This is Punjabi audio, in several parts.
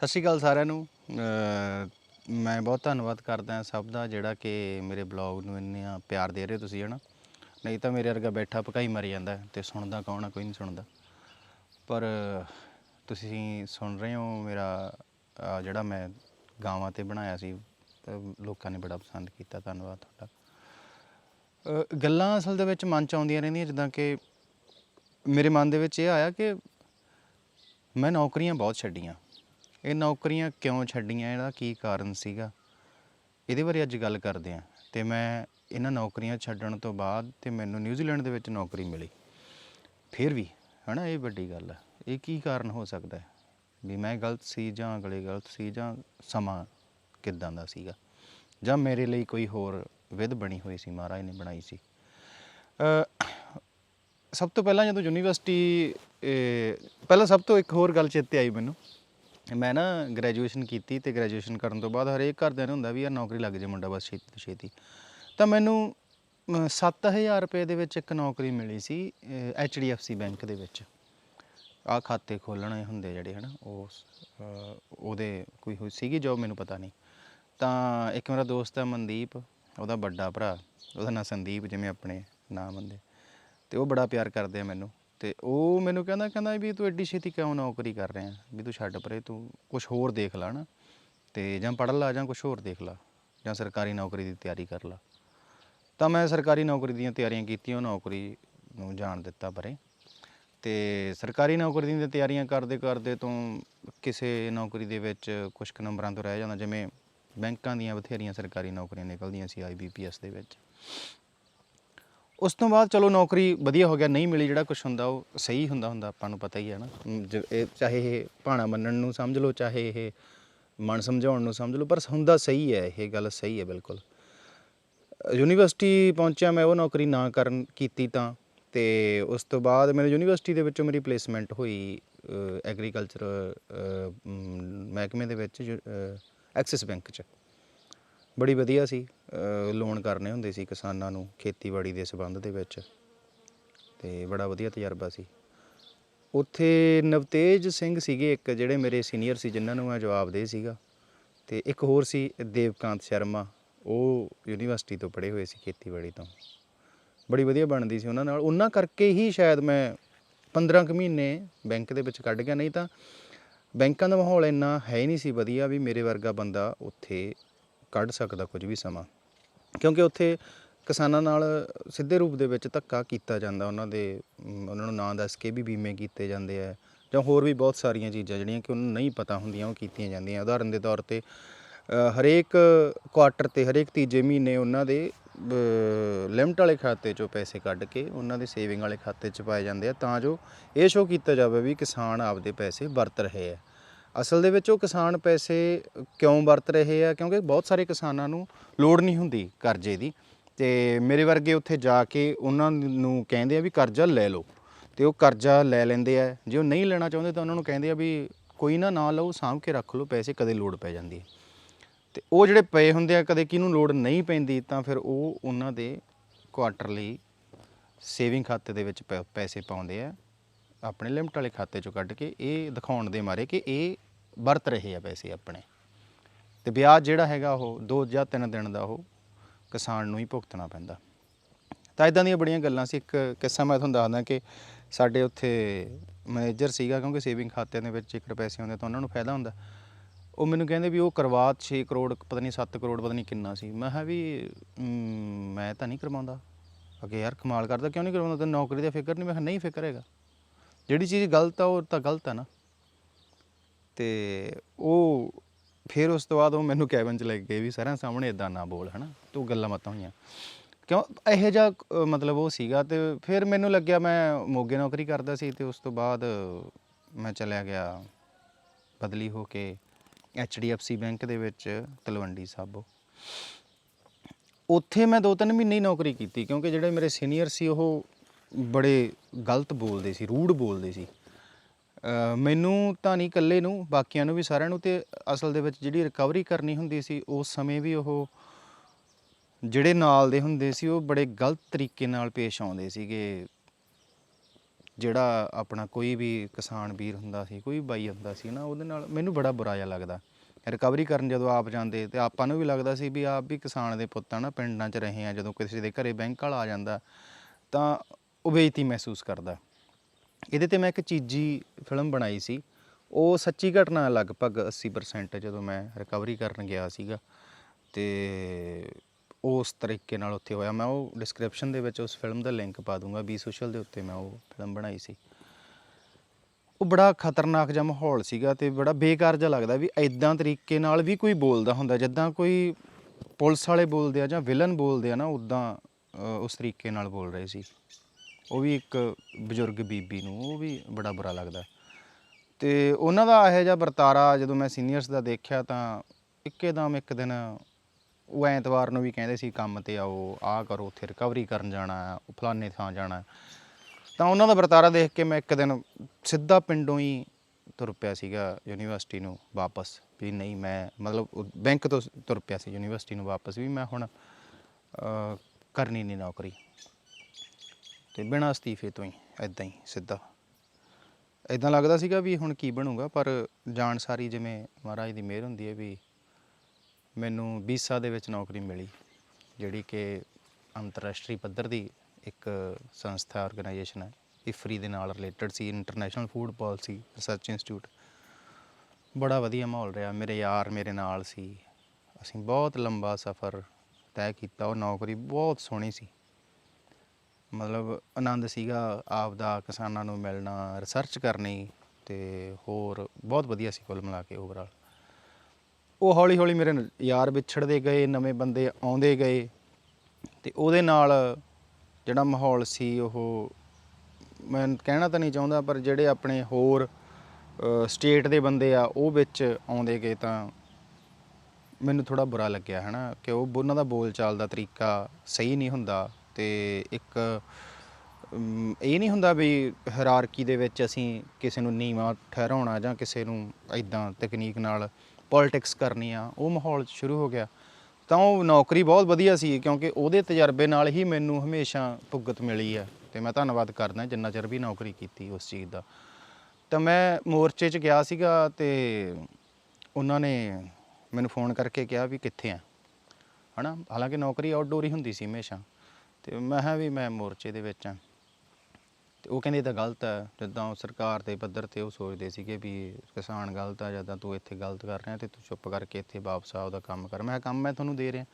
ਸਤਿ ਸ਼੍ਰੀ ਅਕਾਲ ਸਾਰਿਆਂ ਨੂੰ। ਮੈਂ ਬਹੁਤ ਧੰਨਵਾਦ ਕਰਦਾ ਹਾਂ ਸਭ ਦਾ ਜਿਹੜਾ ਕਿ ਮੇਰੇ ਬਲੌਗ ਨੂੰ ਇੰਨਾ ਪਿਆਰ ਦੇ ਰਹੇ ਹੋ ਤੁਸੀਂ, ਹਨਾ? ਨਹੀਂ ਤਾਂ ਮੇਰੇ ਵਰਗਾ ਬੈਠਾ ਭਕਾਈ ਮਰ ਜਾਂਦਾ ਹੈ ਤੇ ਸੁਣਦਾ ਕੌਣ ਆ, ਕੋਈ ਨਹੀਂ ਸੁਣਦਾ। ਪਰ ਤੁਸੀਂ ਸੁਣ ਰਹੇ ਹੋ ਮੇਰਾ ਜਿਹੜਾ ਮੈਂ ਗਾਵਾਂ ਤੇ ਬਣਾਇਆ ਸੀ ਲੋਕਾਂ ਨੇ ਬੜਾ ਪਸੰਦ ਕੀਤਾ, ਧੰਨਵਾਦ ਤੁਹਾਡਾ। ਗੱਲਾਂ ਅਸਲ ਦੇ ਵਿੱਚ ਮਨ ਚ ਆਉਂਦੀਆਂ ਰਹਿੰਦੀਆਂ, ਜਿੱਦਾਂ ਕਿ ਮੇਰੇ ਮਨ ਦੇ ਵਿੱਚ ਇਹ ਆਇਆ ਕਿ ਮੈਂ ਨੌਕਰੀਆਂ ਬਹੁਤ ਛੱਡੀਆਂ। ਇਹ ਨੌਕਰੀਆਂ ਕਿਉਂ ਛੱਡੀਆਂ? ਇਹਦਾ ਕੀ ਕਾਰਨ ਸੀਗਾ? ਇਹਦੇ ਬਾਰੇ ਅੱਜ ਗੱਲ ਕਰਦੇ ਹਾਂ। ਤੇ ਮੈਂ ਇਹਨਾਂ ਨੌਕਰੀਆਂ ਛੱਡਣ ਤੋਂ ਬਾਅਦ ਤੇ ਮੈਨੂੰ ਨਿਊਜ਼ੀਲੈਂਡ ਦੇ ਵਿੱਚ ਨੌਕਰੀ ਮਿਲੀ। ਫਿਰ ਵੀ, ਹਨਾ, ਇਹ ਵੱਡੀ ਗੱਲ ਆ। ਇਹ ਕੀ ਕਾਰਨ ਹੋ ਸਕਦਾ ਹੈ? ਵੀ ਮੈਂ ਗਲਤ ਸੀ ਜਾਂ ਅਗਲੇ ਗਲਤ ਸੀ ਜਾਂ ਸਮਾਂ ਕਿੱਦਾਂ ਦਾ ਸੀਗਾ? ਜਾਂ ਮੇਰੇ ਲਈ ਕੋਈ ਹੋਰ ਵਿਧ ਬਣੀ ਹੋਈ ਸੀ, ਮਹਾਰਾਜ ਨੇ ਬਣਾਈ ਸੀ। ਸਭ ਤੋਂ ਪਹਿਲਾਂ ਜਦੋਂ ਯੂਨੀਵਰਸਿਟੀ ਪਹਿਲਾਂ ਸਭ ਤੋਂ ਇੱਕ ਹੋਰ ਗੱਲ ਚੇਤੇ ਆਈ ਮੈਨੂੰ। ਮੈਂ ਨਾ ਗ੍ਰੈਜੂਏਸ਼ਨ ਕੀਤੀ ਤੇ ਗ੍ਰੈਜੂਏਸ਼ਨ ਕਰਨ ਤੋਂ ਬਾਅਦ ਹਰੇਕ ਘਰਦਿਆਂ ਨੂੰ ਹੁੰਦਾ ਵੀ ਯਾਰ ਨੌਕਰੀ ਲੱਗ ਜੇ ਮੁੰਡਾ ਬਸ ਛੇਤੀ ਤੋਂ ਛੇਤੀ। ਤਾਂ ਮੈਨੂੰ ਅਮ, 7000 ਰੁਪਏ ਦੇ ਵਿੱਚ ਇੱਕ ਨੌਕਰੀ ਮਿਲੀ ਸੀ HDFC ਬੈਂਕ ਦੇ ਵਿੱਚ। ਆ ਖਾਤੇ ਖੋਲਣੇ ਹੁੰਦੇ ਜਿਹੜੇ ਹਨਾ ਉਸ ਅਹ, ਉਹਦੇ ਕੋਈ ਹੋਈ ਸੀਗੀ ਜੋਬ ਮੈਨੂੰ ਪਤਾ ਨਹੀਂ। ਤਾਂ ਇੱਕ ਮੇਰਾ ਦੋਸਤ ਹੈ ਮਨਦੀਪ ਉਹਦਾ ਵੱਡਾ ਭਰਾ ਉਹਦਾ ਨਾਂ ਸੰਦੀਪ ਜਿਵੇਂ ਆਪਣੇ ਨਾਮ ਹੁੰਦੇ। ਤੇ ਉਹ ਬੜਾ ਪਿਆਰ ਕਰਦੇ ਆ ਮੈਨੂੰ। ਤੇ ਉਹ ਮੈਨੂੰ ਕਹਿੰਦਾ ਕਹਿੰਦਾ ਵੀ ਤੂੰ ਐਡੀ ਛੇਤੀ ਕਿਉਂ ਨੌਕਰੀ ਕਰ ਰਿਹਾ? ਵੀ ਤੂੰ ਛੱਡ ਪਰੇ, ਤੂੰ ਕੁਝ ਹੋਰ ਦੇਖ ਲੈ ਨਾ। ਤੇ ਜਾਂ ਪੜ੍ਹ ਲਾ ਜਾਂ ਕੁਝ ਹੋਰ ਦੇਖ ਲਾ, ਜਾਂ ਸਰਕਾਰੀ ਨੌਕਰੀ ਦੀ ਤਿਆਰੀ ਕਰ ਲਾ। ਤਾਂ ਮੈਂ ਸਰਕਾਰੀ ਨੌਕਰੀ ਦੀਆਂ ਤਿਆਰੀਆਂ ਕੀਤੀਆਂ, ਉਹ ਨੌਕਰੀ ਨੂੰ ਜਾਣ ਦਿੱਤਾ ਪਰੇ। ਤੇ ਸਰਕਾਰੀ ਨੌਕਰੀ ਦੀਆਂ ਤਿਆਰੀਆਂ ਕਰਦੇ ਕਰਦੇ ਤੋਂ ਕਿਸੇ ਨੌਕਰੀ ਦੇ ਵਿੱਚ ਕੁਝ ਕੁ ਨੰਬਰਾਂ ਤੋਂ ਰਹਿ ਜਾਂਦਾ, ਜਿਵੇਂ ਬੈਂਕਾਂ ਦੀਆਂ ਬਥੇਰੀਆਂ ਸਰਕਾਰੀ ਨੌਕਰੀਆਂ ਨਿਕਲਦੀਆਂ ਸੀ ਆਈਬੀਪੀਐਸ ਦੇ ਵਿੱਚ। ਉਸ ਤੋਂ ਬਾਅਦ ਚਲੋ ਨੌਕਰੀ ਵਧੀਆ ਹੋ ਗਿਆ, ਨਹੀਂ ਮਿਲੀ ਜਿਹੜਾ ਕੁਝ ਹੁੰਦਾ, ਉਹ ਸਹੀ ਹੁੰਦਾ ਹੁੰਦਾ ਆਪਾਂ ਨੂੰ ਪਤਾ ਹੀ ਹੈ ਨਾ। ਜ- ਇਹ ਚਾਹੇ ਇਹ ਭਾਣਾ ਮੰਨਣ ਨੂੰ ਸਮਝ ਲਓ, ਚਾਹੇ ਇਹ ਮਨ ਸਮਝਾਉਣ ਨੂੰ ਸਮਝ ਲਓ, ਪਰ ਹੁੰਦਾ ਸਹੀ ਹੈ, ਇਹ ਗੱਲ ਸਹੀ ਹੈ ਬਿਲਕੁਲ। ਯੂਨੀਵਰਸਿਟੀ ਪਹੁੰਚਿਆ ਮੈਂ ਉਹ ਨੌਕਰੀ ਨਾ ਕਰਨ ਕੀਤੀ ਤਾਂ, ਤੇ ਉਸ ਤੋਂ ਬਾਅਦ ਮੈਨੂੰ ਯੂਨੀਵਰਸਿਟੀ ਦੇ ਵਿੱਚੋਂ ਮੇਰੀ ਪਲੇਸਮੈਂਟ ਹੋਈ ਐਗਰੀਕਲਚਰ ਮਹਿਕਮੇ ਦੇ ਵਿੱਚ ਐਕਸਿਸ ਬੈਂਕ 'ਚ। ਬੜੀ ਵਧੀਆ ਸੀ ਲੋਨ ਕਰਨੇ ਹੁੰਦੇ ਸੀ ਕਿਸਾਨਾਂ ਨੂੰ ਖੇਤੀਬਾੜੀ ਦੇ ਸੰਬੰਧ ਦੇ ਵਿੱਚ ਤੇ ਬੜਾ ਵਧੀਆ ਤਜਰਬਾ ਸੀ। ਉੱਥੇ ਨਵਤੇਜ ਸਿੰਘ ਸੀਗੇ ਇੱਕ, ਜਿਹੜੇ ਮੇਰੇ ਸੀਨੀਅਰ ਸੀ, ਜਿਨ੍ਹਾਂ ਨੂੰ ਮੈਂ ਜਵਾਬ ਦੇ ਸੀਗਾ ਤੇ ਇੱਕ ਹੋਰ ਸੀ ਦੇਵਕਾਂਤ ਸ਼ਰਮਾ, ਉਹ ਯੂਨੀਵਰਸਿਟੀ ਤੋਂ ਪੜ੍ਹੇ ਹੋਏ ਸੀ ਖੇਤੀਬਾੜੀ ਤੋਂ। ਬੜੀ ਵਧੀਆ ਬਣਦੀ ਸੀ ਉਹਨਾਂ ਨਾਲ। ਉਹਨਾਂ ਕਰਕੇ ਹੀ ਸ਼ਾਇਦ ਮੈਂ 15 ਕੁ ਮਹੀਨੇ ਬੈਂਕ ਦੇ ਵਿੱਚ ਕੱਢ ਗਿਆ। ਨਹੀਂ ਤਾਂ ਬੈਂਕਾਂ ਦਾ ਮਾਹੌਲ ਇੰਨਾ ਹੈ ਹੀ ਨਹੀਂ ਸੀ ਵਧੀਆ ਵੀ ਮੇਰੇ ਵਰਗਾ ਬੰਦਾ ਉੱਥੇ ਕੱਢ ਸਕਦਾ ਕੁਝ ਵੀ ਸਮਾਂ। ਕਿਉਂਕਿ ਉੱਥੇ ਕਿਸਾਨਾਂ ਨਾਲ ਸਿੱਧੇ ਰੂਪ ਦੇ ਵਿੱਚ ਧੱਕਾ ਕੀਤਾ ਜਾਂਦਾ, ਉਹਨਾਂ ਦੇ ਉਹਨਾਂ ਨੂੰ ਨਾਂ ਦੱਸ ਕੇ ਵੀ ਬੀਮੇ ਕੀਤੇ ਜਾਂਦੇ ਆ ਜਾਂ ਹੋਰ ਵੀ ਬਹੁਤ ਸਾਰੀਆਂ ਚੀਜ਼ਾਂ ਜਿਹੜੀਆਂ ਕਿ ਉਹਨੂੰ ਨਹੀਂ ਪਤਾ ਹੁੰਦੀਆਂ, ਉਹ ਕੀਤੀਆਂ ਜਾਂਦੀਆਂ। ਉਦਾਹਰਨ ਦੇ ਤੌਰ ਤੇ ਹਰੇਕ ਕੁਆਟਰ ਤੇ, ਹਰੇਕ ਤੀਜੇ ਮਹੀਨੇ ਉਹਨਾਂ ਦੇ ਲਿਮਟ ਵਾਲੇ ਖਾਤੇ ਚੋਂ ਪੈਸੇ ਕੱਢ ਕੇ ਉਹਨਾਂ ਦੇ ਸੇਵਿੰਗ ਵਾਲੇ ਖਾਤੇ 'ਚ ਪਾਏ ਜਾਂਦੇ ਆ, ਤਾਂ ਜੋ ਇਹ ਸ਼ੋ ਕੀਤਾ ਜਾਵੇ ਵੀ ਕਿਸਾਨ ਆਪਦੇ ਪੈਸੇ ਵਰਤ ਰਹੇ ਆ। ਅਸਲ ਦੇ ਵਿੱਚ ਉਹ ਕਿਸਾਨ ਪੈਸੇ ਕਿਉਂ ਵਰਤ ਰਹੇ ਆ? ਕਿਉਂਕਿ ਬਹੁਤ ਸਾਰੇ ਕਿਸਾਨਾਂ ਨੂੰ ਲੋੜ ਨਹੀਂ ਹੁੰਦੀ ਕਰਜ਼ੇ ਦੀ। ਤੇ ਮੇਰੇ ਵਰਗੇ ਉੱਥੇ ਜਾ ਕੇ ਉਹਨਾਂ ਨੂੰ ਕਹਿੰਦੇ ਆ ਵੀ ਕਰਜ਼ਾ ਲੈ ਲਓ। ਤੇ ਉਹ ਕਰਜ਼ਾ ਲੈ ਲੈਂਦੇ ਆ। ਜੇ ਉਹ ਨਹੀਂ ਲੈਣਾ ਚਾਹੁੰਦੇ ਤਾਂ ਉਹਨਾਂ ਨੂੰ ਕਹਿੰਦੇ ਆ ਵੀ ਕੋਈ ਨਾ ਨਾ ਲਓ, ਸਾਂਭ ਕੇ ਰੱਖ ਲਓ, ਪੈਸੇ ਕਦੇ ਲੋੜ ਪੈ ਜਾਂਦੀ ਹੈ ਤੇ ਉਹ ਜਿਹੜੇ ਪਏ ਹੁੰਦੇ ਆ, ਕਦੇ ਕਿਹਨੂੰ ਲੋੜ ਨਹੀਂ ਪੈਂਦੀ ਤਾਂ ਫਿਰ ਉਹ ਉਹਨਾਂ ਦੇ ਕੁਆਟਰਲੀ ਸੇਵਿੰਗ ਖਾਤੇ ਦੇ ਵਿੱਚ ਪੈ- ਪੈਸੇ ਪਾਉਂਦੇ ਆ। ਆਪਣੇ ਲਿਮਟ ਵਾਲੇ ਖਾਤੇ ਚੋਂ ਕੱਢ ਕੇ ਇਹ ਦਿਖਾਉਣ ਦੇ ਮਾਰੇ ਕਿ ਇਹ ਵਰਤ ਰਹੇ ਆ ਪੈਸੇ ਆਪਣੇ। ਤੇ ਵਿਆਜ ਜਿਹੜਾ ਹੈਗਾ ਉਹ 2 ਜਾਂ 3 ਦਿਨ ਦਾ ਉਹ ਕਿਸਾਨ ਨੂੰ ਹੀ ਭੁਗਤਣਾ ਪੈਂਦਾ। ਤਾਂ ਇਦਾਂ ਦੀਆਂ ਬੜੀਆਂ ਗੱਲਾਂ ਸੀ। ਇੱਕ ਕਿੱਸਾ ਮੈਂ ਤੁਹਾਨੂੰ ਦੱਸਦਾ ਕਿ ਸਾਡੇ ਉੱਥੇ ਮੈਨੇਜਰ ਸੀਗਾ, ਕਿਉਂਕਿ ਸੇਵਿੰਗ ਖਾਤਿਆਂ ਦੇ ਵਿੱਚ ਜੇਕਰ ਪੈਸੇ ਹੁੰਦੇ ਤਾਂ ਉਹਨਾਂ ਨੂੰ ਫਾਇਦਾ ਹੁੰਦਾ। ਉਹ ਮੈਨੂੰ ਕਹਿੰਦੇ ਵੀ ਉਹ ਕਰਵਾ 6 ਕਰੋੜ, ਪਤਾ ਨਹੀਂ 7 ਕਰੋੜ, ਪਤਾ ਨਹੀਂ ਕਿੰਨਾ ਸੀ। ਮੈਂ ਕਿਹਾ ਵੀ ਮੈਂ ਤਾਂ ਨਹੀਂ ਕਰਵਾਉਂਦਾ। ਅਗੇ, ਯਾਰ, ਕਮਾਲ ਕਰਦਾ, ਕਿਉਂ ਨਹੀਂ ਕਰਵਾਉਂਦਾ? ਤੈਨੂੰ ਨੌਕਰੀ ਦਾ ਫਿਕਰ ਨਹੀਂ? ਮੈਂ ਕਿਹਾ, ਨਹੀਂ ਫਿਕਰ ਹੈਗਾ। ਜਿਹੜੀ ਚੀਜ਼ ਗਲਤ ਆ ਉਹ ਤਾਂ ਗਲਤ ਆ ਨਾ। ਤੇ ਉਹ ਫਿਰ ਉਸ ਤੋਂ ਬਾਅਦ ਉਹ ਮੈਨੂੰ ਕੈਬਨ ਚ ਲੈ ਕੇ ਗਏ ਵੀ ਸਾਰਿਆਂ ਸਾਹਮਣੇ ਇਦਾਂ ਨਾ ਬੋਲ ਹਨਾ। ਤੂੰ ਗੱਲਾਂ ਮਤਾਂ ਹੋਈਆਂ। ਕਿਉਂ? ਇਹੋ ਜਿਹਾ ਅ, ਮਤਲਬ ਉਹ ਸੀਗਾ ਤੇ ਫਿਰ ਮੈਨੂੰ ਲੱਗਿਆ ਮੈਂ ਮੋਗੇ ਨੌਕਰੀ ਕਰਦਾ ਸੀ ਤੇ ਉਸ ਤੋਂ ਬਾਅਦ ਮੈਂ ਚਲਿਆ ਗਿਆ ਬਦਲੀ ਹੋ ਕੇ HDFC ਬੈਂਕ ਦੇ ਵਿੱਚ ਤਲਵੰਡੀ ਸਾਬੋ ਉੱਥੇ ਮੈਂ ਦੋ ਤਿੰਨ ਮਹੀਨੇ ਹੀ ਨੌਕਰੀ ਕੀਤੀ ਕਿਉਂਕਿ ਜਿਹੜੇ ਮੇਰੇ ਸੀਨੀਅਰ ਸੀ ਉਹ ਬੜੇ ਗਲਤ ਬੋਲਦੇ ਸੀ, ਰੂਡ ਬੋਲਦੇ ਸੀ। ਮੈਨੂੰ ਤਾਂ ਨਹੀਂ ਇਕੱਲੇ ਨੂੰ, ਬਾਕੀਆਂ ਨੂੰ ਵੀ ਸਾਰਿਆਂ ਨੂੰ ਤੇ ਅਸਲ ਦੇ ਵਿੱਚ ਜਿਹੜੀ ਰਿਕਵਰੀ ਕਰਨੀ ਹੁੰਦੀ ਸੀ, ਉਸ ਸਮੇਂ ਵੀ ਉਹ ਜਿਹੜੇ ਨਾਲ ਦੇ ਹੁੰਦੇ ਸੀ, ਉਹ ਬੜੇ ਗਲਤ ਤਰੀਕੇ ਨਾਲ ਪੇਸ਼ ਆਉਂਦੇ ਸੀਗੇ। ਜਿਹੜਾ ਆਪਣਾ ਕੋਈ ਵੀ ਕਿਸਾਨ ਵੀਰ ਹੁੰਦਾ ਸੀ, ਕੋਈ ਬਾਈ ਹੁੰਦਾ ਸੀ ਨਾ, ਉਹਦੇ ਨਾਲ ਮੈਨੂੰ ਬੜਾ ਬੁਰਾ ਜਿਹਾ ਲੱਗਦਾ। ਰਿਕਵਰੀ ਕਰਨ ਜਦੋਂ ਆਪ ਜਾਂਦੇ ਤੇ ਆਪਾਂ ਨੂੰ ਵੀ ਲੱਗਦਾ ਸੀ ਵੀ ਆਪ ਵੀ ਕਿਸਾਨ ਦੇ ਪੁੱਤ ਆ ਨਾ, ਪਿੰਡਾਂ 'ਚ ਰਹੇ ਆ, ਜਦੋਂ ਕਿਸੇ ਦੇ ਘਰੇ ਬੈਂਕ ਵਾਲਾ ਆ ਜਾਂਦਾ, ਤਾਂ ਉਹ ਮਹਿਸੂਸ ਕਰਦਾ। ਇਹਦੇ ਤੇ ਮੈਂ ਇੱਕ ਚੀਜੀ ਫਿਲਮ ਬਣਾਈ ਸੀ। ਉਹ ਸੱਚੀ ਘਟਨਾ ਲਗਭਗ 80% ਜਦੋਂ ਮੈਂ ਰਿਕਵਰੀ ਕਰਨ ਗਿਆ ਸੀਗਾ ਤੇ ਉਸ ਤਰੀਕੇ ਨਾਲ ਉੱਥੇ ਹੋਇਆ। ਮੈਂ ਉਹ ਡਿਸਕ੍ਰਿਪਸ਼ਨ ਦੇ ਵਿੱਚ ਉਸ ਫਿਲਮ ਦਾ ਲਿੰਕ ਪਾ ਦੂੰਗਾ। ਬੀ ਸੋਸ਼ਲ ਦੇ ਉੱਤੇ ਮੈਂ ਉਹ ਫਿਲਮ ਬਣਾਈ ਸੀ। ਉਹ ਬੜਾ ਖਤਰਨਾਕ ਜਿਹਾ ਮਾਹੌਲ ਸੀਗਾ ਤੇ ਬੜਾ ਬੇਕਾਰ ਜਿਹਾ ਲੱਗਦਾ ਵੀ ਐਦਾਂ ਤਰੀਕੇ ਨਾਲ ਵੀ ਕੋਈ ਬੋਲਦਾ ਹੁੰਦਾ। ਜਿੱਦਾਂ ਕੋਈ ਪੁਲਿਸ ਵਾਲੇ ਬੋਲਦੇ ਆ ਜਾਂ ਵਿਲਨ ਬੋਲਦੇ ਆ ਨਾ ਉਦਾਂ ਉਸ ਤਰੀਕੇ ਨਾਲ ਬੋਲ ਰਹੇ ਸੀ। ਉਹ ਵੀ ਇੱਕ ਬਜ਼ੁਰਗ ਬੀਬੀ ਨੂੰ ਉਹ ਵੀ ਬੜਾ ਬੁਰਾ ਲੱਗਦਾ। ਤੇ ਉਹਨਾਂ ਦਾ ਇਹੋ ਜਿਹਾ ਵਰਤਾਰਾ ਜਦੋਂ ਮੈਂ ਸੀਨੀਅਰਸ ਦਾ ਦੇਖਿਆ ਤਾਂ ਇੱਕੇਦਮ ਇੱਕ ਦਿਨ ਉਹ ਐਤਵਾਰ ਨੂੰ ਵੀ ਕਹਿੰਦੇ ਸੀ ਕੰਮ ਤੇ ਆਓ ਆਹ ਕਰੋ ਉੱਥੇ ਰਿਕਵਰੀ ਕਰਨ ਜਾਣਾ ਹੈ, ਫਲਾਣੇ ਥਾਂ ਜਾਣਾ। ਤਾਂ ਉਹਨਾਂ ਦਾ ਵਰਤਾਰਾ ਦੇਖ ਕੇ ਮੈਂ ਇੱਕ ਦਿਨ ਸਿੱਧਾ ਪਿੰਡੋਂ ਹੀ ਤੁਰ ਪਿਆ ਸੀਗਾ ਯੂਨੀਵਰਸਿਟੀ ਨੂੰ ਵਾਪਸ ਵੀ ਨਹੀਂ ਮੈਂ ਮਤਲਬ ਬੈਂਕ ਤੋਂ ਤੁਰ ਪਿਆ ਸੀ ਯੂਨੀਵਰਸਿਟੀ ਨੂੰ ਵਾਪਸ ਵੀ ਮੈਂ ਹੁਣ ਕਰਨੀ ਨਹੀਂ ਨੌਕਰੀ। ਤੇ ਬਿਨਾਂ ਅਸਤੀਫੇ ਤੋਂ ਹੀ ਐਦਾਂ ਹੀ, ਸਿੱਧਾ। ਐਦਾਂ ਲੱਗਦਾ ਸੀਗਾ ਵੀ ਹੁਣ ਕੀ ਬਣੂਗਾ, ਪਰ ਜਾਣ ਸਾਰੀ ਜਿਵੇਂ ਮਹਾਰਾਜ ਦੀ ਮਿਹਰ ਹੁੰਦੀ ਹੈ ਵੀ ਮੈਨੂੰ 20 ਦੇ ਵਿੱਚ ਨੌਕਰੀ ਮਿਲੀ, ਜਿਹੜੀ ਕਿ ਅੰਤਰਰਾਸ਼ਟਰੀ ਪੱਧਰ ਦੀ ਇੱਕ ਸੰਸਥਾ ਆਰਗੇਨਾਈਜੇਸ਼ਨ ਹੈ। ਇਫਰੀ ਦੇ ਨਾਲ ਰਿਲੇਟਡ ਸੀ international food policy research institute ਬੜਾ ਵਧੀਆ ਮਾਹੌਲ ਰਿਹਾ, ਮੇਰੇ ਯਾਰ ਮੇਰੇ ਨਾਲ ਸੀ। ਅਸੀਂ ਬਹੁਤ ਲੰਬਾ ਸਫ਼ਰ ਤੈਅ ਕੀਤਾ, ਉਹ ਨੌਕਰੀ ਬਹੁਤ ਸੋਹਣੀ ਸੀ। ਮਤਲਬ ਆਨੰਦ ਸੀਗਾ ਆਪ ਦਾ ਕਿਸਾਨਾਂ ਨੂੰ ਮਿਲਣਾ ਰਿਸਰਚ ਕਰਨੀ ਤੇ ਹੋਰ ਬਹੁਤ ਵਧੀਆ ਸੀ ਕੁੱਲ ਮਿਲਾ ਕੇ ਓਵਰਆਲ ਉਹ ਹੌਲੀ ਹੌਲੀ ਮੇਰੇ ਯਾਰ ਵਿਛੜਦੇ ਗਏ, ਨਵੇਂ ਬੰਦੇ ਆਉਂਦੇ ਗਏ ਤੇ ਉਹਦੇ ਨਾਲ ਜਿਹੜਾ ਮਾਹੌਲ ਸੀ ਉਹ ਮੈਂ ਕਹਿਣਾ ਤਾਂ ਨਹੀਂ ਚਾਹੁੰਦਾ ਪਰ ਜਿਹੜੇ ਆਪਣੇ ਹੋਰ ਸਟੇਟ ਦੇ ਬੰਦੇ ਆ ਉਹ ਵਿੱਚ ਆਉਂਦੇ ਗਏ ਤਾਂ ਮੈਨੂੰ ਥੋੜਾ ਬੁਰਾ ਲੱਗਿਆ, ਹਨਾ? ਕਿ ਉਹ ਉਹਨਾਂ ਦਾ ਬੋਲਚਾਲ ਦਾ ਤਰੀਕਾ ਸਹੀ ਨਹੀਂ ਹੁੰਦਾ। ਤੇ ਇੱਕ ਅਮ, ਇਹ ਨਹੀਂ ਹੁੰਦਾ ਵੀ ਹਾਇਰਾਰਕੀ ਦੇ ਵਿੱਚ ਅਸੀਂ ਕਿਸੇ ਨੂੰ ਨੀਵਾਂ ਠਹਿਰਾਉਣਾ ਜਾਂ ਕਿਸੇ ਨੂੰ ਐਦਾਂ ਤਕਨੀਕ ਨਾਲ ਪੋਲਿਟਿਕਸ ਕਰਨੀ ਆ ਉਹ ਮਾਹੌਲ ਸ਼ੁਰੂ ਹੋ ਗਿਆ। ਤਾਂ ਉਹ ਨੌਕਰੀ ਬਹੁਤ ਵਧੀਆ ਸੀ ਕਿਉਂਕਿ ਉਹਦੇ ਤਜਰਬੇ ਨਾਲ ਹੀ ਮੈਨੂੰ ਹਮੇਸ਼ਾ ਭੁਗਤ ਮਿਲੀ ਆ ਤੇ ਮੈਂ ਧੰਨਵਾਦ ਕਰਦਾ ਜਿੰਨਾ ਚਿਰ ਵੀ ਨੌਕਰੀ ਕੀਤੀ ਉਸ ਚੀਜ਼ ਦਾ। ਤਾਂ ਮੈਂ ਮੋਰਚੇ 'ਚ ਗਿਆ ਸੀਗਾ ਤੇ ਉਹਨਾਂ ਨੇ ਮੈਨੂੰ ਫੋਨ ਕਰਕੇ ਕਿਹਾ ਵੀ ਕਿੱਥੇ ਆ? ਹਨਾ? ਹਾਲਾਂਕਿ ਨੌਕਰੀ ਆਊਟਡੋਰ ਹੀ ਹੁੰਦੀ ਸੀ ਹਮੇਸ਼ਾ। ਤੇ ਮੈਂ ਕਿਹਾ ਵੀ ਮੈਂ ਮੋਰਚੇ ਦੇ ਵਿੱਚ ਆ। ਤੇ ਉਹ ਕਹਿੰਦੇ ਇਹ ਤਾਂ ਗਲਤ ਹੈ, ਜਿੱਦਾਂ ਉਹ ਸਰਕਾਰ ਦੇ ਪੱਧਰ ਤੇ ਉਹ ਸੋਚਦੇ ਸੀਗੇ ਵੀ ਕਿਸਾਨ ਗਲਤ ਆ ਜਿੱਦਾਂ ਤੂੰ ਇੱਥੇ ਗਲਤ ਕਰ ਰਿਹਾ ਤੇ ਤੂੰ ਚੁੱਪ ਕਰਕੇ ਇੱਥੇ ਵਾਪਸ ਆ, ਉਹਦਾ ਕੰਮ ਕਰ। ਮੈਂ ਕਿਹਾ, ਕੰਮ ਮੈਂ ਤੁਹਾਨੂੰ ਦੇ ਰਿਹਾ।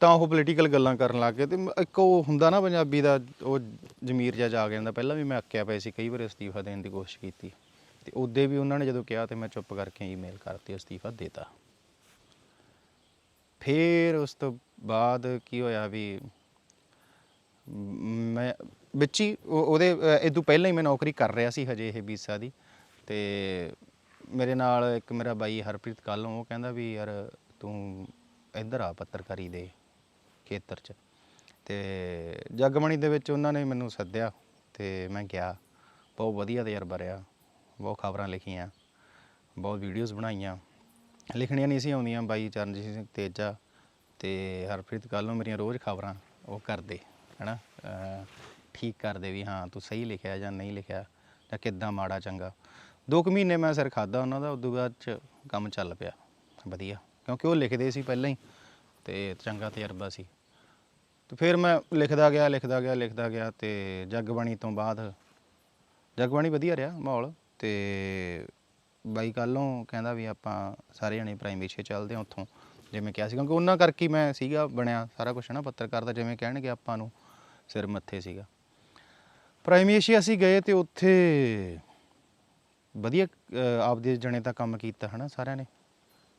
ਤਾਂ ਉਹ ਪੋਲੀਟੀਕਲ ਗੱਲਾਂ ਕਰਨ ਲੱਗ ਗਏ ਤੇ ਮ- ਇੱਕ ਉਹ ਹੁੰਦਾ ਨਾ ਪੰਜਾਬੀ ਦਾ, ਉਹ ਜ਼ਮੀਰ ਜਿਹਾ ਜਾਗ ਜਾਂਦਾ। ਪਹਿਲਾਂ ਵੀ ਮੈਂ ਅੱਕਿਆ ਪਿਆ ਸੀ, ਕਈ ਵਾਰ ਅਸਤੀਫਾ ਦੇਣ ਦੀ ਕੋਸ਼ਿਸ਼ ਕੀਤੀ। ਤੇ ਉਹਦੇ ਵੀ ਉਹਨਾਂ ਨੇ ਜਦੋਂ ਕਿਹਾ ਤੇ ਮੈਂ ਚੁੱਪ ਕਰਕੇ ਈਮੇਲ ਕਰਤੀ, ਅਸਤੀਫਾ ਦੇਤਾ ਫਿਰ ਉਸ ਤੋਂ ਬਾਅਦ ਕੀ ਹੋਇਆ ਵੀ ਮੈਂ ਵਿੱਚ ਹੀ ਉਹ- ਉਹਦੇ ਇਹ ਤੋਂ ਪਹਿਲਾਂ ਹੀ ਮੈਂ ਨੌਕਰੀ ਕਰ ਰਿਹਾ ਸੀ ਹਜੇ ਇਹ ਵੀਸਾ ਦੀ ਤੇ ਮੇਰੇ ਨਾਲ ਇੱਕ ਮੇਰਾ ਬਾਈ ਹਰਪ੍ਰੀਤ ਕਾਲੋਂ ਉਹ ਕਹਿੰਦਾ ਵੀ ਯਾਰ ਤੂੰ ਇੱਧਰ ਆ ਪੱਤਰਕਾਰੀ ਦੇ ਖੇਤਰ 'ਚ ਤੇ ਜਗਮਣੀ ਦੇ ਵਿੱਚ ਉਹਨਾਂ ਨੇ ਮੈਨੂੰ ਸੱਦਿਆ ਤੇ ਮੈਂ ਗਿਆ ਬਹੁਤ ਵਧੀਆ ਤਜਰਬਾ ਰਿਹਾ, ਬਹੁਤ ਖਬਰਾਂ ਲਿਖੀਆਂ, ਬਹੁਤ ਵੀਡੀਓਜ਼ ਬਣਾਈਆਂ, ਲਿਖਣੀਆਂ ਨਹੀਂ ਸੀ ਆਉਂਦੀਆਂ ਬਾਈ ਚਰਨਜੀਤ ਸਿੰਘ ਤੇਜਾ ਤੇ ਹਰਪ੍ਰੀਤ ਕਾਲੋਂ ਮੇਰੀਆਂ ਰੋਜ਼ ਖਬਰਾਂ ਉਹ ਕਰਦੇ। ਹਨਾ? ਅਹ ਠੀਕ ਕਰਦੇ ਵੀ ਹਾਂ, ਤੂੰ ਸਹੀ ਲਿਖਿਆ ਜਾਂ ਨਹੀਂ ਲਿਖਿਆ ਜਾਂ ਕਿੱਦਾਂ ਮਾੜਾ ਚੰਗਾ। ਦੋ ਕੁ ਮਹੀਨੇ ਮੈਂ ਸਿਰ ਖਾਦਾ ਉਹਨਾਂ ਦਾ, ਉਦੋਂ ਬਾਅਦ ਚ ਕੰਮ ਚੱਲ ਪਿਆ। ਵਧੀਆ, ਕਿਉਂਕਿ ਉਹ ਲਿਖਦੇ ਸੀ ਪਹਿਲਾਂ ਹੀ ਤੇ ਚੰਗਾ ਤਜਰਬਾ ਸੀ। ਤੇ ਫਿਰ ਮੈਂ ਲਿਖਦਾ ਗਿਆ ਲਿਖਦਾ ਗਿਆ ਲਿਖਦਾ ਗਿਆ ਤੇ ਜਗਬਾਣੀ ਤੋਂ ਬਾਅਦ ਜਗਬਾਣੀ ਵਧੀਆ ਰਿਹਾ ਮਾਹੌਲ ਤੇ ਬਾਈ ਕੱਲੋਂ ਕਹਿੰਦਾ ਵੀ ਆਪਾਂ ਸਾਰੇ ਜਣੇ ਪ੍ਰਾਈਮ ਵਿਸ਼ੇ ਚੱਲਦੇ ਹਾਂ ਉੱਥੋਂ, ਜਿਵੇਂ ਕਿਹਾ ਸੀ, ਕਿਉਂਕਿ ਉਹਨਾਂ ਕਰਕੇ ਹੀ ਮੈਂ ਸੀਗਾ ਬਣਿਆ ਸਾਰਾ ਕੁਝ ਨਾ ਪੱਤਰਕਾਰ ਦਾ ਜਿਵੇਂ ਕਹਿਣਗੇ ਆਪਾਂ ਨੂੰ। ਸਿਰ ਮੱਥੇ ਸੀਗਾ। ਪ੍ਰਾਈਮੇਸ਼ੀਆ ਅਸੀਂ ਗਏ ਤੇ ਉੱਥੇ ਵਧੀਆ ਅਹ, ਆਪਦੇ ਜਣੇ ਦਾ ਕੰਮ ਕੀਤਾ ਹਨਾ ਸਾਰਿਆਂ ਨੇ।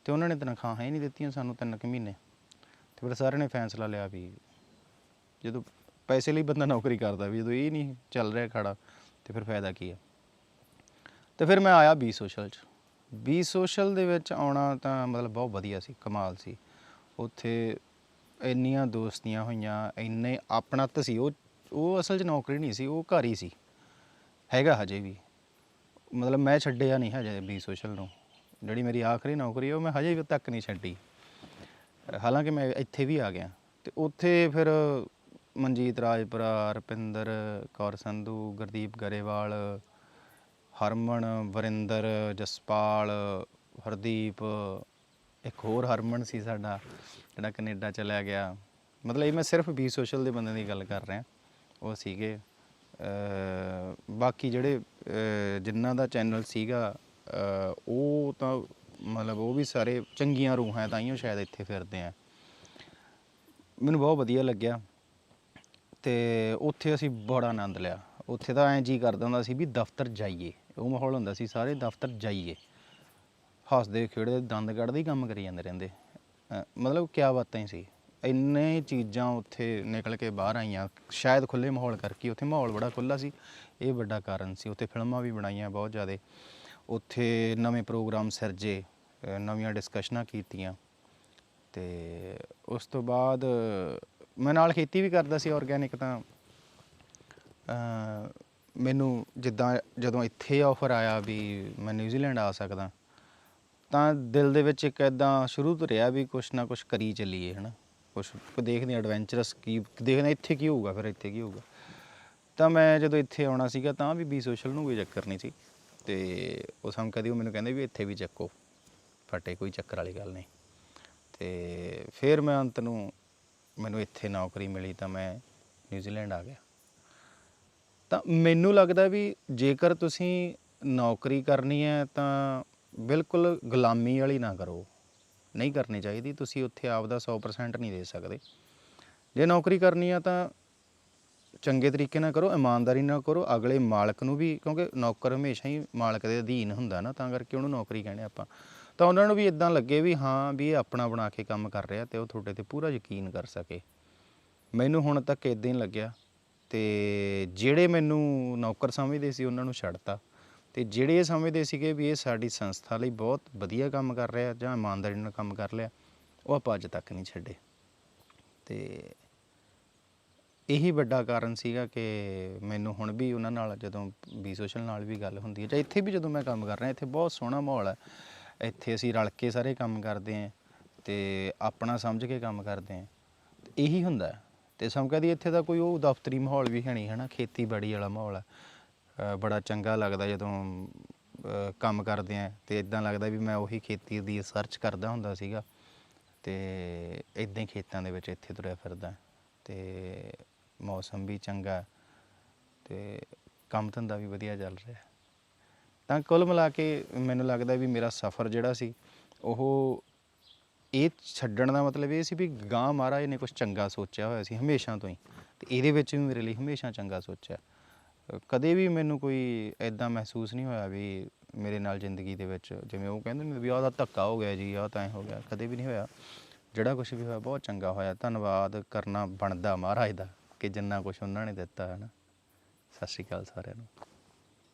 ਤੇ ਉਹਨਾਂ ਨੇ ਤਨਖਾਹਾਂ ਹੀ ਨਹੀਂ ਦਿੱਤੀਆਂ ਸਾਨੂੰ ਤਿੰਨ ਕੁ ਮਹੀਨੇ। ਤੇ ਫਿਰ ਸਾਰਿਆਂ ਨੇ ਫੈਸਲਾ ਲਿਆ ਵੀ ਜਦੋਂ ਪੈਸੇ ਲਈ ਬੰਦਾ ਨੌਕਰੀ ਕਰਦਾ ਵੀ ਜਦੋਂ ਇਹ ਨਹੀਂ ਚੱਲ ਰਿਹਾ ਖੜਾ ਤੇ ਫਿਰ ਫਾਇਦਾ ਕੀ ਆ। ਤੇ ਫਿਰ ਮੈਂ ਆਇਆ ਬੀ ਸੋਸ਼ਲ ਚ। ਬੀ ਸੋਸ਼ਲ ਦੇ ਵਿੱਚ ਆਉਣਾ ਤਾਂ ਮਤਲਬ ਬਹੁਤ ਵਧੀਆ ਸੀ ਕਮਾਲ ਸੀ। ਉੱਥੇ ਇੰਨੀਆਂ ਦੋਸਤੀਆਂ ਹੋਈਆਂ, ਇੰਨੇ ਆਪਣਤ ਸੀ, ਉਹ ਉਹ ਅਸਲ 'ਚ ਨੌਕਰੀ ਨਹੀਂ ਸੀ, ਉਹ ਘਰ ਹੀ ਸੀ। ਹੈਗਾ ਹਜੇ ਵੀ। ਮਤਲਬ ਮੈਂ ਛੱਡਿਆ ਨਹੀਂ ਹਜੇ ਬੀ ਸੋਸ਼ਲ ਨੂੰ। ਜਿਹੜੀ ਮੇਰੀ ਆਖਰੀ ਨੌਕਰੀ ਉਹ ਮੈਂ ਹਜੇ ਵੀ ਤੱਕ ਨਹੀਂ ਛੱਡੀ। ਹਾਲਾਂਕਿ ਮੈਂ ਇੱਥੇ ਵੀ ਆ ਗਿਆ। ਤੇ ਉੱਥੇ ਫਿਰ ਮਨਜੀਤ ਰਾਜਪੁਰਾ, ਰੁਪਿੰਦਰ ਕੌਰ ਸੰਧੂ, ਗੁਰਦੀਪ ਗਰੇਵਾਲ, ਹਰਮਨ ਵਰਿੰਦਰ ਜਸਪਾਲ, ਹਰਦੀਪ ਇੱਕ ਹੋਰ ਹਰਮਨ ਸੀ ਸਾਡਾ, ਜਿਹੜਾ ਕੈਨੇਡਾ ਚਲਿਆ ਗਿਆ। ਮਤਲਬ ਇਹ ਮੈਂ ਸਿਰਫ ਬੀ ਸੋਸ਼ਲ ਦੇ ਬੰਦੇ ਦੀ ਗੱਲ ਕਰ ਰਿਹਾ। ਉਹ ਸੀਗੇ ਬਾਕੀ ਜਿਹੜੇ, ਅਹ, ਜਿਨ੍ਹਾਂ ਦਾ ਚੈਨਲ ਸੀਗਾ ਉਹ ਤਾਂ ਮਤਲਬ ਉਹ ਵੀ ਸਾਰੇ ਚੰਗੀਆਂ ਰੂਹਾਂ ਤਾਂ ਹੀ ਉਹ ਸ਼ਾਇਦ ਇੱਥੇ ਫਿਰਦੇ ਆ। ਮੈਨੂੰ ਬਹੁਤ ਵਧੀਆ ਲੱਗਿਆ। ਤੇ ਉੱਥੇ ਅਸੀਂ ਬੜਾ ਆਨੰਦ ਲਿਆ। ਉੱਥੇ ਤਾਂ ਐਂ ਜੀ ਕਰਦਾ ਹੁੰਦਾ ਸੀ ਵੀ ਦਫ਼ਤਰ ਜਾਈਏ। ਉਹ ਮਾਹੌਲ ਹੁੰਦਾ ਸੀ, ਸਾਰੇ ਦਫ਼ਤਰ ਜਾਈਏ। ਹੱਸਦੇ ਖੇਡਦੇ ਦੰਦ ਕੱਢਦੇ ਹੀ ਕੰਮ ਕਰੀ ਜਾਂਦੇ ਰਹਿੰਦੇ। ਅਹ ਮਤਲਬ ਕਿਆ ਬਾਤਾਂ ਹੀ ਸੀ। ਇੰਨੇ ਚੀਜ਼ਾਂ ਉੱਥੇ ਨਿਕਲ ਕੇ ਬਾਹਰ ਆਈਆਂ। ਸ਼ਾਇਦ ਖੁੱਲੇ ਮਾਹੌਲ ਕਰਕੇ ਉੱਥੇ ਮਾਹੌਲ ਬੜਾ ਖੁੱਲਾ ਸੀ। ਇਹ ਵੱਡਾ ਕਾਰਨ ਸੀ। ਉੱਥੇ ਫਿਲਮਾਂ ਵੀ ਬਣਾਈਆਂ ਬਹੁਤ ਜ਼ਿਆਦਾ। ਉੱਥੇ ਨਵੇਂ ਪ੍ਰੋਗਰਾਮ ਸਿਰਜੇ, ਅਹ ਨਵੀਆਂ ਡਿਸਕਸ਼ਨਾਂ ਕੀਤੀਆਂ। ਤੇ ਉਸ ਤੋਂ ਬਾਅਦ ਮੈਂ ਨਾਲ ਖੇਤੀ ਵੀ ਕਰਦਾ ਸੀ ਆਰਗੈਨਿਕ ਤਾਂ, ਅਹ ਮੈਨੂੰ ਜਿੱਦਾਂ ਜਦੋਂ ਇੱਥੇ ਆਫਰ ਆਇਆ ਵੀ ਮੈਂ ਨਿਊਜ਼ੀਲੈਂਡ ਆ ਸਕਦਾ ਤਾਂ ਦਿਲ ਦੇ ਵਿੱਚ ਇੱਕ ਐਦਾਂ ਸ਼ੁਰੂ ਤੋਂ ਰਿਹਾ ਵੀ ਕੁਛ ਨਾ ਕੁਛ ਕਰੀ ਚੱਲੀਏ, ਹਨਾ? ਕੁਛ ਦੇਖਦੇ ਐਡਵੈਂਚਰਸ ਕੀ, ਦੇਖਦੇ ਇੱਥੇ ਕੀ ਹੋਊਗਾ, ਫਿਰ ਇੱਥੇ ਕੀ ਹੋਊਗਾ। ਤਾਂ ਮੈਂ ਜਦੋਂ ਇੱਥੇ ਆਉਣਾ ਸੀਗਾ ਤਾਂ ਵੀ ਬੀ ਸੋਸ਼ਲ ਨੂੰ ਕੋਈ ਚੱਕਰ ਨਹੀਂ ਸੀ। ਤੇ ਉਹ ਸਾਨੂੰ ਕਦੀ ਉਹ ਮੈਨੂੰ ਕਹਿੰਦੇ ਵੀ ਇੱਥੇ ਵੀ ਚੱਕੋ, ਫਟੇ ਕੋਈ ਚੱਕਰ ਵਾਲੀ ਗੱਲ ਨਹੀਂ। ਤੇ ਫਿਰ ਮੈਂ ਅੰਤ ਨੂੰ ਮੈਨੂੰ ਇੱਥੇ ਨੌਕਰੀ ਮਿਲੀ ਤਾਂ ਮੈਂ ਨਿਊਜ਼ੀਲੈਂਡ ਆ ਗਿਆ। ਤਾਂ ਮੈਨੂੰ ਲੱਗਦਾ ਵੀ ਜੇਕਰ ਤੁਸੀਂ ਨੌਕਰੀ ਕਰਨੀ ਹੈ ਤਾਂ ਬਿਲਕੁਲ ਗੁਲਾਮੀ ਵਾਲੀ ਨਾ ਕਰੋ। ਨਹੀਂ ਕਰਨੀ ਚਾਹੀਦੀ, ਤੁਸੀਂ ਉੱਥੇ ਆਪ ਦਾ 100% ਨਹੀਂ ਦੇ ਸਕਦੇ। ਜੇ ਨੌਕਰੀ ਕਰਨੀ ਆ ਤਾਂ ਚੰਗੇ ਤਰੀਕੇ ਨਾਲ ਕਰੋ, ਇਮਾਨਦਾਰੀ ਨਾਲ ਕਰੋ, ਅਗਲੇ ਮਾਲਕ ਨੂੰ ਵੀ, ਕਿਉਂਕਿ ਨੌਕਰ ਹਮੇਸ਼ਾ ਹੀ ਮਾਲਕ ਦੇ ਅਧੀਨ ਹੁੰਦਾ ਨਾ, ਤਾਂ ਕਰਕੇ ਉਹਨੂੰ ਨੌਕਰੀ ਕਹਿੰਦੇ ਆਪਾਂ। ਤਾਂ ਉਹਨਾਂ ਨੂੰ ਵੀ ਇਦਾਂ ਲੱਗੇ ਵੀ ਹਾਂ ਵੀ ਇਹ ਆਪਣਾ ਬਣਾ ਕੇ ਕੰਮ ਕਰ ਰਿਹਾ ਤੇ ਉਹ ਤੁਹਾਡੇ ਤੇ ਪੂਰਾ ਯਕੀਨ ਕਰ ਸਕੇ। ਮੈਨੂੰ ਹੁਣ ਤੱਕ ਇਦਾਂ ਹੀ ਲੱਗਿਆ ਤੇ ਜਿਹੜੇ ਮੈਨੂੰ ਨੌਕਰ ਸਮਝਦੇ ਸੀ ਉਹਨਾਂ ਨੂੰ ਛੱਡਤਾ। ਤੇ ਜਿਹੜੇ ਇਹ ਸਮਝਦੇ ਸੀਗੇ ਵੀ ਇਹ ਸਾਡੀ ਸੰਸਥਾ ਲਈ ਬਹੁਤ ਵਧੀਆ ਕੰਮ ਕਰ ਰਿਹਾ ਜਾਂ ਇਮਾਨਦਾਰੀ ਨਾਲ ਕੰਮ ਕਰ ਲਿਆ, ਉਹ ਆਪਾਂ ਅੱਜ ਤੱਕ ਨਹੀਂ ਛੱਡੇ। ਤੇ ਇਹੀ ਵੱਡਾ ਕਾਰਨ ਸੀਗਾ ਕਿ ਮੈਨੂੰ ਹੁਣ ਵੀ ਉਹਨਾਂ ਨਾਲ ਜਦੋਂ ਬੀ ਸੋਸ਼ਲ ਨਾਲ ਵੀ ਗੱਲ ਹੁੰਦੀ ਹੈ, ਜਾਂ ਇੱਥੇ ਵੀ ਜਦੋਂ ਮੈਂ ਕੰਮ ਕਰ ਰਿਹਾ, ਇੱਥੇ ਬਹੁਤ ਸੋਹਣਾ ਮਾਹੌਲ ਹੈ। ਇੱਥੇ ਅਸੀਂ ਰਲ ਕੇ ਸਾਰੇ ਕੰਮ ਕਰਦੇ ਹਾਂ ਤੇ ਆਪਣਾ ਸਮਝ ਕੇ ਕੰਮ ਕਰਦੇ ਹਾਂ। ਇਹੀ ਹੁੰਦਾ ਹੈ। ਤੇ ਸਮਕਾ ਦੀ ਇੱਥੇ ਦਾ ਕੋਈ ਉਹ ਦਫ਼ਤਰੀ ਮਾਹੌਲ ਵੀ ਹੈ ਨਹੀਂ, ਹੈ ਨਾ? ਖੇਤੀਬਾੜੀ ਵਾਲਾ ਮਾਹੌਲ ਹੈ। ਅ, ਬੜਾ ਚੰਗਾ ਲੱਗਦਾ ਜਦੋਂ ਅ, ਕੰਮ ਕਰਦੇ ਆ ਤੇ ਇਦਾਂ ਲੱਗਦਾ ਵੀ ਮੈਂ ਉਹੀ ਖੇਤੀ ਦੀ ਸਰਚ ਕਰਦਾ ਹੁੰਦਾ ਸੀਗਾ ਤੇ ਇਦਾਂ ਹੀ ਖੇਤਾਂ ਦੇ ਵਿੱਚ ਇੱਥੇ ਤੁਰਿਆ ਫਿਰਦਾ। ਤੇ ਮੌਸਮ ਵੀ ਚੰਗਾ ਤੇ ਕੰਮ ਧੰਦਾ ਵੀ ਵਧੀਆ ਚੱਲ ਰਿਹਾ। ਤਾਂ ਕੁੱਲ ਮਿਲਾ ਕੇ ਮੈਨੂੰ ਲੱਗਦਾ ਵੀ ਮੇਰਾ ਸਫ਼ਰ ਜਿਹੜਾ ਸੀ ਉਹ ਇਹ ਛੱਡਣ ਦਾ ਮਤਲਬ ਇਹ ਸੀ ਵੀ ਗਾਂ ਮਹਾਰਾਜ ਨੇ ਕੁਝ ਚੰਗਾ ਸੋਚਿਆ ਹੋਇਆ ਸੀ ਹਮੇਸ਼ਾ ਤੋਂ ਹੀ ਤੇ ਇਹਦੇ ਵਿੱਚ ਵੀ ਮੇਰੇ ਲਈ ਹਮੇਸ਼ਾ ਚੰਗਾ ਸੋਚਿਆ। ਕਦੇ ਵੀ ਮੈਨੂੰ ਕੋਈ ਐਦਾਂ ਮਹਿਸੂਸ ਨਹੀਂ ਹੋਇਆ ਵੀ ਮੇਰੇ ਨਾਲ ਜ਼ਿੰਦਗੀ ਦੇ ਵਿੱਚ, ਜਿਵੇਂ ਉਹ ਕਹਿੰਦੇ ਨੇ ਵੀ ਆਹ ਤਾਂ ਧੱਕਾ ਹੋ ਗਿਆ ਜੀ, ਆਹ ਤਾਂ ਐਂ ਹੋ ਗਿਆ, ਕਦੇ ਵੀ ਨਹੀਂ ਹੋਇਆ। ਜਿਹੜਾ ਕੁਝ ਵੀ ਹੋਇਆ ਬਹੁਤ ਚੰਗਾ ਹੋਇਆ। ਧੰਨਵਾਦ ਕਰਨਾ ਬਣਦਾ ਮਹਾਰਾਜ ਦਾ ਕਿ ਜਿੰਨਾ ਕੁਝ ਉਹਨਾਂ ਨੇ ਦਿੱਤਾ, ਹੈ ਨਾ? ਸਤਿ ਸ਼੍ਰੀ ਅਕਾਲ ਸਾਰਿਆਂ ਨੂੰ।